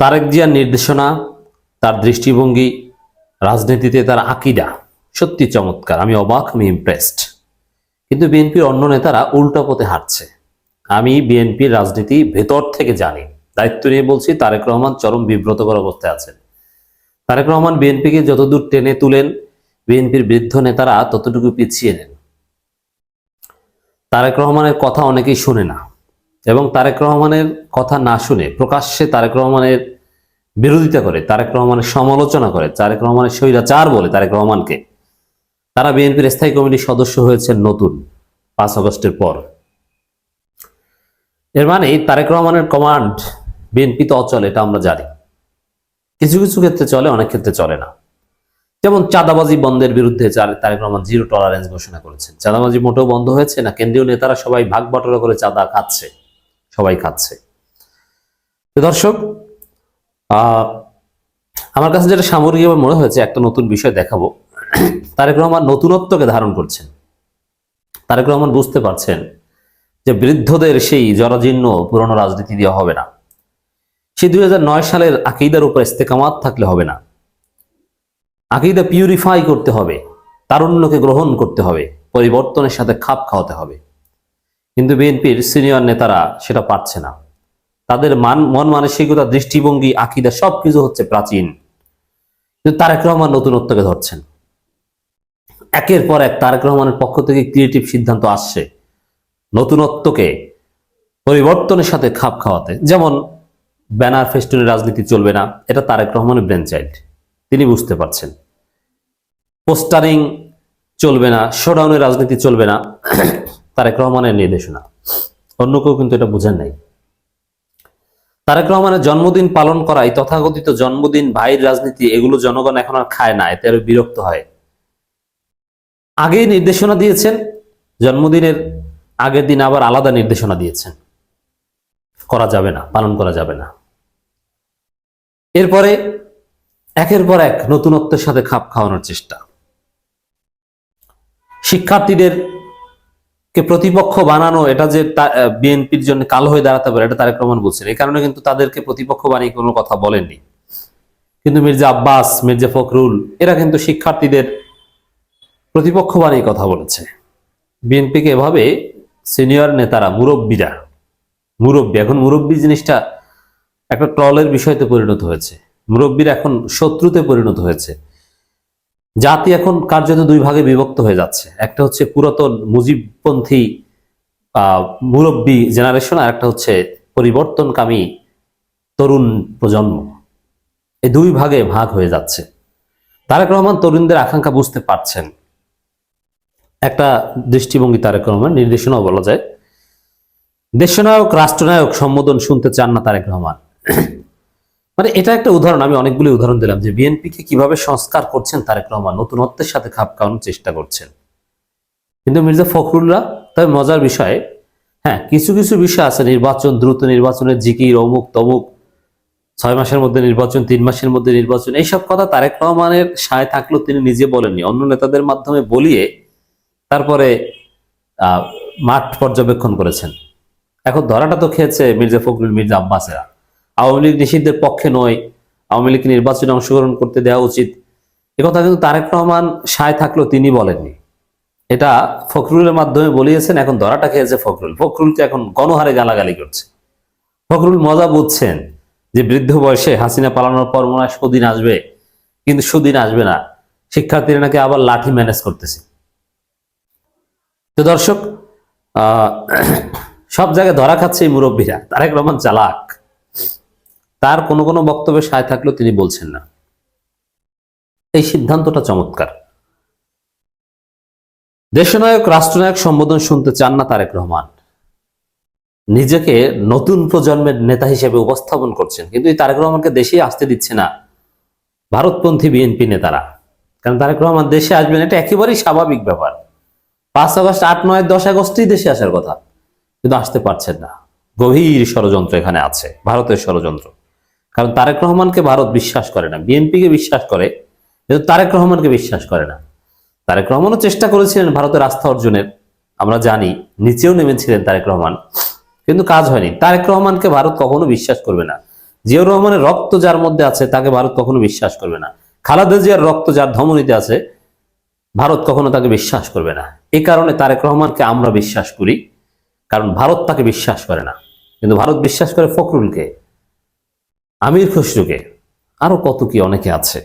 তারেক জিয়ার নির্দেশনা, তার দৃষ্টিভঙ্গি, রাজনীতিতে তার আকিদা সত্যি চমৎকার। আমি অবাক, আমি ইমপ্রেসড কিন্তু বিএনপির অন্য নেতারা উল্টো পথে হাঁটছে। আমি বিএনপির রাজনীতি ভেতর থেকে জানি। দায়িত্ব নিয়ে বলছি, তারেক রহমান চরম বিব্রতকর অবস্থায় আছেন। তারেক রহমান বিএনপিকে যতদূর টেনে তুলেন, বিএনপির বৃদ্ধ নেতারা ততটুকু পিছিয়ে নেন। তারেক রহমানের কথা অনেকেই শুনে না। এবং তারেক রহমানের কথা না শুনে প্রকাশ্যে তারেক রহমানের বিরোধিতা করে, তারেক রহমানের সমালোচনা করে, তারেক রহমানের স্বৈরাচার বলে তারেক রহমানকে, তারা বিএনপির স্থায়ী কমিটির সদস্য হয়েছেন নতুন পাঁচ আগস্টের পর। এর মানে তারেক রহমানের কমান্ড বিএনপি তো অচল, এটা আমরা জানি। কিছু কিছু ক্ষেত্রে চলে, অনেক ক্ষেত্রে চলে না। যেমন চাঁদাবাজি বন্ধের বিরুদ্ধে তারেক রহমান জিরো টলারেন্স ঘোষণা করেছেন। চাঁদাবাজি মোটেও বন্ধ হয়েছে না, কেন্দ্রীয় নেতারা সবাই ভাগ বটরা করে চাঁদা খাচ্ছে। সবাই খাচ্ছে। দর্শক আমার কাছে যেটা সামগ্রিকভাবে মনে হয়েছে, একটা নতুন বিষয় দেখাবো। তারেক রহমান নতুনত্বকে ধারণ করছেন। তারেক রহমান বুঝতে পারছেন যে বৃদ্ধদের সেই জরাজীর্ণ পুরনো রাজনীতি দিয়ে হবে না। সে দুই নয় সালের আকিদার উপর ইস্তেকামাত থাকলে হবে না। আকিদা পিউরিফাই করতে হবে, তারুণ্যকে গ্রহণ করতে হবে, পরিবর্তনের সাথে খাপ খাওয়াতে হবে। কিন্তু বিএনপির সিনিয়র নেতারা সেটা পারছে না। তাদের মান, মন মানসিকতা, দৃষ্টিভঙ্গি, আকিদা সবকিছু হচ্ছে প্রাচীন। কিন্তু তারেক রহমান নতুনত্বকে ধরছেন। একের পর এক তারেক রহমানের পক্ষ থেকে ক্রিয়েটিভ সিদ্ধান্ত আসছে নতুনত্বকে পরিবর্তনের সাথে খাপ খাওয়াতে। যেমন ব্যানার ফেস্টুনের রাজনীতি চলবে না, এটা তারেক রহমানের ব্রেন তিনি বুঝতে পারছেন। পোস্টারিং চলবে না, শোডাউনের রাজনীতি চলবে না। তারেক রহমানের নির্দেশনা। অন্য কেউ কিন্তু এটা বুঝেন নাই। তারেক রহমানের জন্মদিন পালন করা, এই তথাকথিত জন্মদিন, ভাইয়ের রাজনীতি, এগুলো জনগণ এখন আর খায় না, এতে আরও বিরক্ত হয়। আগেই নির্দেশনা দিয়েছেন, জন্মদিনের আগের দিন আবার আলাদা নির্দেশনা দিয়েছেন। করা যাবে না, পালন করা যাবে না। এরপরে একের পর এক নতুনত্বের সাথে খাপ খাওয়ানোর চেষ্টা। শিক্ষার্থীদের কে প্রতিপক্ষ বানানো, এটা যে বিএনপির জন্য কালো হয়ে দাঁড়াতে পারে, এটা তারেক রহমান বলছেন। এই কারণে কিন্তু তাদেরকে প্রতিপক্ষ বানিয়ে কোনো কথা বলেননি। কিন্তু মির্জা আব্বাস, মির্জা ফখরুল, এরা কিন্তু শিক্ষার্থীদের প্রতিপক্ষ বানিয়ে কথা বলেছে। বিএনপিকে এভাবে সিনিয়র নেতারা, মুরব্বীরা, মুরব্বী, এখন মুরব্বী জিনিসটা একটা ট্রলের বিষয়তে পরিণত হয়েছে। মুরব্বীরা এখন শত্রুতে পরিণত হয়েছে। জাতি এখন কার্যত দুই ভাগে বিভক্ত হয়ে যাচ্ছে। একটা হচ্ছে পুরাতন মুজিবপন্থী মুরব্বী জেনারেশন আর একটা হচ্ছে পরিবর্তনকামী তরুণ প্রজন্ম। এই দুই ভাগে ভাগ হয়ে যাচ্ছে। তারেক রহমান তরুণদের আকাঙ্ক্ষা বুঝতে পারছেন। একটা দৃষ্টিভঙ্গি তারেক রহমান নির্দেশনাও বলা যায়। দেশনায়ক, রাষ্ট্রনায়ক সম্বোধন শুনতে চান না তারেক রহমান। মানে এটা একটা উদাহরণ, আমি অনেকগুলি উদাহরণ দিলাম যে বিএনপিকে কীভাবে সংস্কার করছেন তারেক রহমান, নতুনত্বের সাথে খাপ খাওয়ানোর চেষ্টা করছেন। কিন্তু মির্জা ফখরুল্লাহ তবে মজার বিষয়ে হ্যাঁ কিছু কিছু বিষয় আছে, নির্বাচন, দ্রুত নির্বাচনের জিকির, অমুক তমুক, ছয় মাসের মধ্যে নির্বাচন, তিন মাসের মধ্যে নির্বাচন, এইসব কথা তারেক রহমানের সায় থাকলেও তিনি নিজে বলেননি। অন্য নেতাদের মাধ্যমে বলিয়ে তারপরে মাঠ পর্যবেক্ষণ করেছেন। এখন ধরাটা তো খেয়েছে মির্জা ফখরুল, মির্জা আব্বাসেরা। আওয়ামী লীগ নিষিদ্ধের পক্ষে নয়, আওয়ামী লীগ নির্বাচনে অংশগ্রহণ করতে দেওয়া উচিত। একথা কিন্তু তারেক রহমান সায় থাকলেও তিনি বলেননি। এটা ফখরুলের মাধ্যমে বলিয়েছেন, এখন ধরাটা খেয়েছে ফখরুল। ফখরুলকে এখন গণহারে গালাগালি করছে। ফখরুল মজা বুঝছেন যে বৃদ্ধ বয়সে হাসিনা পালানোর পর মনে হয় সুদিন আসবে, কিন্তু সুদিন আসবে না। শিক্ষার্থীরা নাকি আবার লাঠি ম্যানেজ করতেছে। তো দর্শক সব জায়গায় ধরা খাচ্ছে এই মুরব্বীরা। তারেক রহমান চালাক। তার কোনো কোনো বক্তব্যে সায় থাকলেও তিনি বলছেন না। এই সিদ্ধান্তটা চমৎকার। দেশনায়ক, রাষ্ট্রনায়ক সম্বোধন শুনতে চান না তারেক রহমান। নিজেকে নতুন প্রজন্মের নেতা হিসেবে উপস্থাপন করছেন, কিন্তু এই তারেক রহমানকে দেশে আসতে দিচ্ছে না ভারতপন্থী বিএনপি নেতারা। কারণ তারেক রহমান দেশে আসবেন, এটা একেবারেই স্বাভাবিক ব্যাপার। পাঁচ আগস্ট, আট, নয়, দশ আগস্টই দেশে আসার কথা, কিন্তু আসতে পারছেন না। গভীর ষড়যন্ত্র এখানে আছে, ভারতের ষড়যন্ত্র। কারণ তারেক রহমানকে ভারত বিশ্বাস করে না, বিএনপিকে বিশ্বাস করে, কিন্তু তারেক রহমানকে বিশ্বাস করে না। তারেক রহমানও চেষ্টা করেছিলেন ভারতের আস্থা অর্জনের, আমরা জানি, নিচেও নেমেছিলেন তারেক রহমান, কিন্তু কাজ হয়নি। তারেক রহমানকে ভারত কখনো বিশ্বাস করবে না। জিয়াউর রহমানের রক্ত যার মধ্যে আছে, তাকে ভারত কখনো বিশ্বাস করবে না। খালেদা জিয়ার রক্ত যার ধমনীতে আছে, ভারত কখনো তাকে বিশ্বাস করবে না। এই কারণে তারেক রহমানকে আমরা বিশ্বাস করি, কারণ ভারত তাকে বিশ্বাস করে না। কিন্তু ভারত বিশ্বাস করে ফখরুলকে। আমির খসরুকে আরও কত কি অনেকে আছে।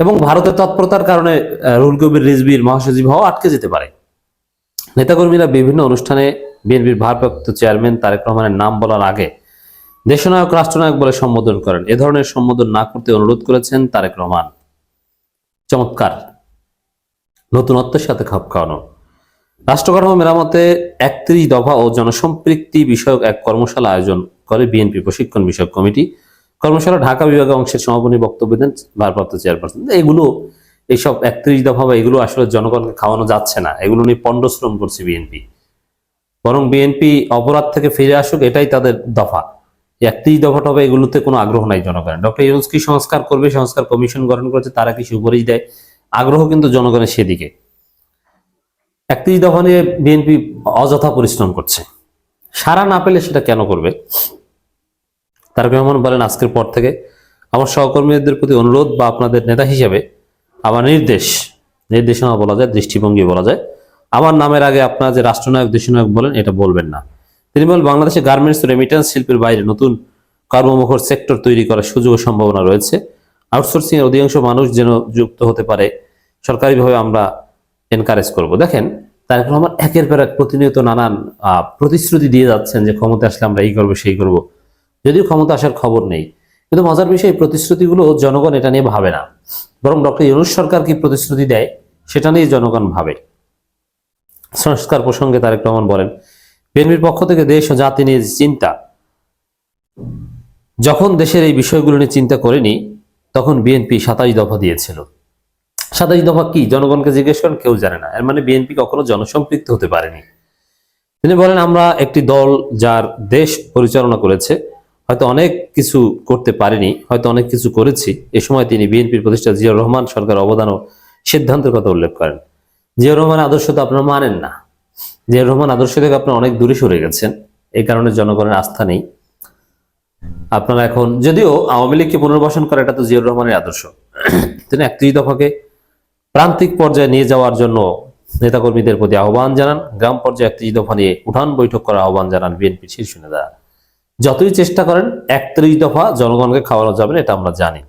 এবং ভারতের তৎপরতার কারণে রুহুল কবির রিজবির মহাসচিব হওয়া আটকে যেতে পারে। নেতাকর্মীরা বিভিন্ন অনুষ্ঠানে বিএনপির ভারপ্রাপ্ত চেয়ারম্যান তারেক রহমানের নাম বলার আগে দেশনায়ক, রাষ্ট্রনায়ক বলে সম্বোধন করেন। এ ধরনের সম্বোধন না করতে অনুরোধ করেছেন তারেক রহমান। চমৎকার। নতুনত্বের সাথে খাপ খাওয়ানো। রাষ্ট্র কাঠামো মেরামতে একত্রিশ দফা ও জনসম্পৃক্তি বিষয়ক এক কর্মশালা আয়োজন করে বিএনপি প্রশিক্ষণ বিষয়ক কমিটি। কর্মশালা ঢাকা বিভাগের অংশের সমাপনী বক্তব্য দেন ভারপ্রাপ্ত চেয়ারপারসন। এগুলো, এইসব একত্রিশ দফা বা এগুলো আসলে জনগণকে খাওয়ানো যাচ্ছে না। এগুলো নিয়ে পণ্ডশ্রম করছে বিএনপি। বরং বিএনপি অপরাধ থেকে ফিরে আসুক, এটাই তাদের দফা। একত্রিশ দফা টফা এগুলোতে কোনো আগ্রহ নাই জনগণের। ডক্টর ইউনুস কি সংস্কার করবে, সংস্কার কমিশন গঠন করেছে, তারা কি সুপারিশ দেয়? আগ্রহ কিন্তু জনগণের সেদিকে। একত্রিশ দফা নিয়ে বিএনপি অযথা পরিশ্রম করছে। সারা না পেলে সেটা কেন করবে? তারেক রহমান বলেন, আজকের পর থেকে আমার সহকর্মীদের প্রতি অনুরোধ বা আপনাদের নেতা হিসেবে আমার নির্দেশ, নির্দেশনা বলা যায়, দৃষ্টিভঙ্গি বলা যায়। আমার নামের আগে আপনারা যে রাষ্ট্রনায়ক দেশনায়ক বলেন, এটা বলবেন না। তিনি বলেন, বাংলাদেশে গার্মেন্টস রেমিটেন্স শিল্পের বাইরে নতুন কর্মমুখর সেক্টর তৈরি করার সুযোগ সম্ভাবনা রয়েছে। আউটসোর্সিং এর অধিকাংশ মানুষ যেন যুক্ত হতে পারে, সরকারিভাবে আমরা এনকারেজ করব। দেখেন, তারেক রহমান একের পর এক প্রতিনিয়ত নানান প্রতিশ্রুতি দিয়ে যাচ্ছেন যে ক্ষমতা আসলে আমরা এই করব, সেই করব। যদিও ক্ষমতা আসার খবর নেই। কিন্তু মজার বিষয় প্রতিশ্রুতিগুলো জনগণ এটা নিয়ে ভাবে না। বরং ডক্টর ইউনুস সরকার কি প্রতিশ্রুতি দেয়, সেটা নিয়ে জনগণ ভাবে। সংস্কার প্রসঙ্গে তারেক রহমান বলেন, বিএনপির পক্ষ থেকে দেশ ও জাতি নিয়ে চিন্তা, যখন দেশের এই বিষয়গুলো নিয়ে চিন্তা করেনি, তখন বিএনপি সাতাশ দফা দিয়েছিল। সাতাশ দফা কি? জনগণকে জিজ্ঞেস করেন, কেউ জানে না। এর মানে বিএনপি কখনো জনসম্পৃক্ত হতে পারেনি। তিনি বলেন, আমরা একটি দল যার দেশ পরিচালনা করেছে হয়তো অনেক কিছু করতে পারেনি, হয়তো অনেক কিছু করেছি। এ সময় তিনি বিএনপির প্রতিষ্ঠা জিয়াউর রহমান সরকার অবদান ও সিদ্ধান্তের কথা উল্লেখ করেন। জিয়াউর রহমান আদর্শ তো আপনারা মানেন না। জিয়াউর রহমান আদর্শ থেকে আপনারা অনেক দূরে সরে গেছেন। এই কারণে জনগণের আস্থা নেই। আপনারা এখন, যদিও আওয়ামী লীগকে পুনর্বাসন করা এটা তো জিয়াউর রহমানের আদর্শ। তিনি একত্রিশ দফাকে প্রান্তিক পর্যায়ে নিয়ে যাওয়ার জন্য নেতাকর্মীদের প্রতি আহ্বান জানান। গ্রাম পর্যায়ে একত্রিশ দফা নিয়ে উঠান বৈঠক করার আহ্বান জানান বিএনপি শীর্ষ নেতারা। যতই চেষ্টা করেন, একত্রিশ দফা জনগণকে খাওয়ানো যাবে এটা আমরা জানি।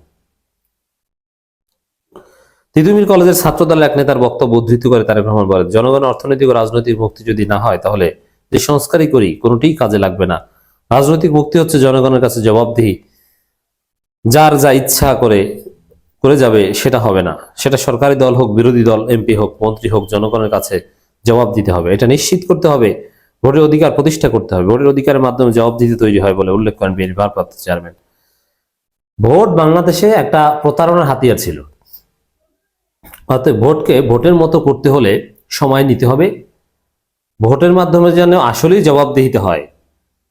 তিতুমির কলেজের ছাত্রদলের এক নেতার বক্তব্য উদ্ধৃত করে তারেক রহমান বলেন জনগণের অর্থনৈতিক ও রাজনৈতিক মুক্তি যদি না হয়, তাহলে যে সংস্কারই করি, কোনোটিই কাজে লাগবে না। রাজনৈতিক মুক্তি হচ্ছে জনগণের কাছে জবাবদিহি। যার যা ইচ্ছা করে করে যাবে, সেটা হবে না। সেটা সরকারি দল হোক, বিরোধী দল, এমপি হোক, মন্ত্রী হোক, জনগণের কাছে জবাব দিতে হবে। এটা নিশ্চিত করতে হবে ভোটের অধিকার প্রতিষ্ঠা করতে হবে। ভোটের অধিকারের মাধ্যমে জবাব দিতে তৈরি হয় বলে উল্লেখ করেন বিএনপি ভারপ্রাপ্ত চেয়ারম্যান। ভোট বাংলাদেশে একটা প্রতারণার হাতিয়ার ছিল। অর্থাৎ ভোটকে ভোটের মতো করতে হলে সময় নিতে হবে। ভোটের মাধ্যমে যেন আসলেই জবাবদিহিতে হয়।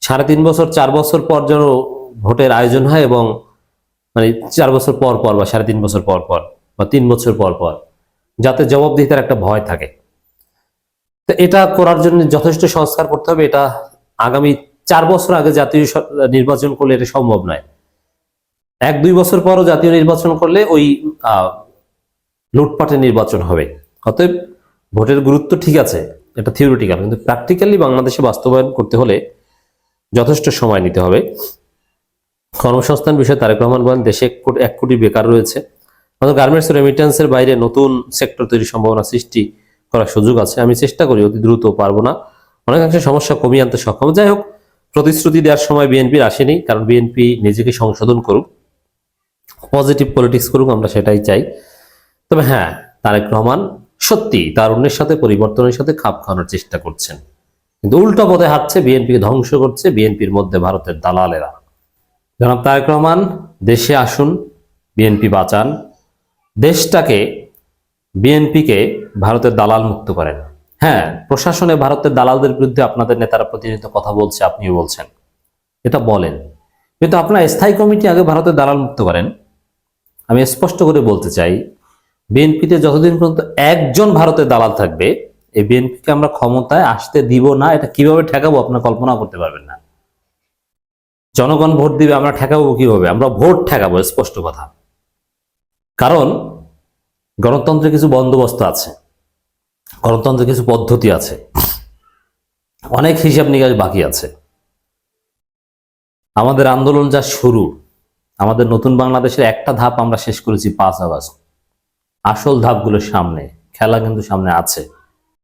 সাড়ে তিন বছর, চার বছর পর যেন ভোটের আয়োজন হয় এবং মানে চার বছর পর পর বা সাড়ে তিন বছর পর পর বা তিন বছর পর পর যাতে জবাবদিহিতার একটা ভয় থাকে। এটা করার জন্য যথেষ্ট সংস্কার করতে হবে। এটা আগামী চার বছর আগে জাতীয় নির্বাচন করলে এটা সম্ভব নয়। এক, দুই বছর পরও জাতীয় নির্বাচন করলে ওই লুটপাটের নির্বাচন হবে। অতএব ভোটের গুরুত্ব ঠিক আছে, এটা থিওরিটিক্যাল কিন্তু প্র্যাকটিক্যালি বাংলাদেশে বাস্তবায়ন করতে হলে যথেষ্ট সময় নিতে হবে। কর্মসংস্থান বিষয়ে তারেক রহমান বলেন, দেশে এক কোটি- বেকার রয়েছে। গার্মেন্টস রেমিটেন্সের বাইরে নতুন সেক্টর তৈরির সম্ভাবনা সৃষ্টি করার সুযোগ আছে। আমি চেষ্টা করি, অতি দ্রুত পারব না। অনেকাংশে সমস্যা কমিয়ে আনতে সক্ষম। যাই হোক, প্রতিশ্রুতি দেওয়ার সময় বিএনপির আসেনি, কারণ বিএনপি নিজেকে সংশোধন করুক পজিটিভ পলিটিক্স করুক, আমরা সেটাই চাই। তবে হ্যাঁ তারেক রহমান সত্যি তারুণ্যের সাথে, পরিবর্তনের সাথে খাপ খাওয়ানোর চেষ্টা করছেন। কিন্তু উল্টো পথে হাঁটছে, বিএনপিকে ধ্বংস করছে বিএনপির মধ্যে ভারতের দালালেরা। জনাব তারেক রহমান, দেশে আসুন, বিএনপি বাঁচান। দেশটাকে বিএনপিকে ভারতের দালাল মুক্ত করেন। হ্যাঁ প্রশাসনে ভারতের দালালদের বিরুদ্ধে আপনাদের নেতারা প্রতিনিয়ত কথা বলছে, আপনিও বলছেন। এটা বলেন। কিন্তু আপনার স্থায়ী কমিটি আগে ভারতের দালাল মুক্ত করেন। আমি স্পষ্ট করে বলতে চাই, বিএনপিতে যতদিন পর্যন্ত একজন ভারতের দালাল থাকবে, এই বিএনপিকে আমরা ক্ষমতায় আসতে দিব না, এটা কীভাবে ঠেকাবো আপনার কল্পনা করতে পারবেন না। জনগণ ভোট দিবে, আমরা ঠেকাবো কীভাবে? আমরা ভোট ঠেকাবো, স্পষ্ট কথা। কারণ গণতন্ত্রের কিছু বন্দোবস্ত আছে গণতন্ত্রে কিছু পদ্ধতি আছে, অনেক হিসাব নিকাশ বাকি আছে। আমাদের আন্দোলন যা শুরু, আমাদের নতুন বাংলাদেশের একটা ধাপ আমরা শেষ করেছি পাঁচ আগস্ট। আসল ধাপগুলোর সামনে, খেলা কিন্তু সামনে আছে।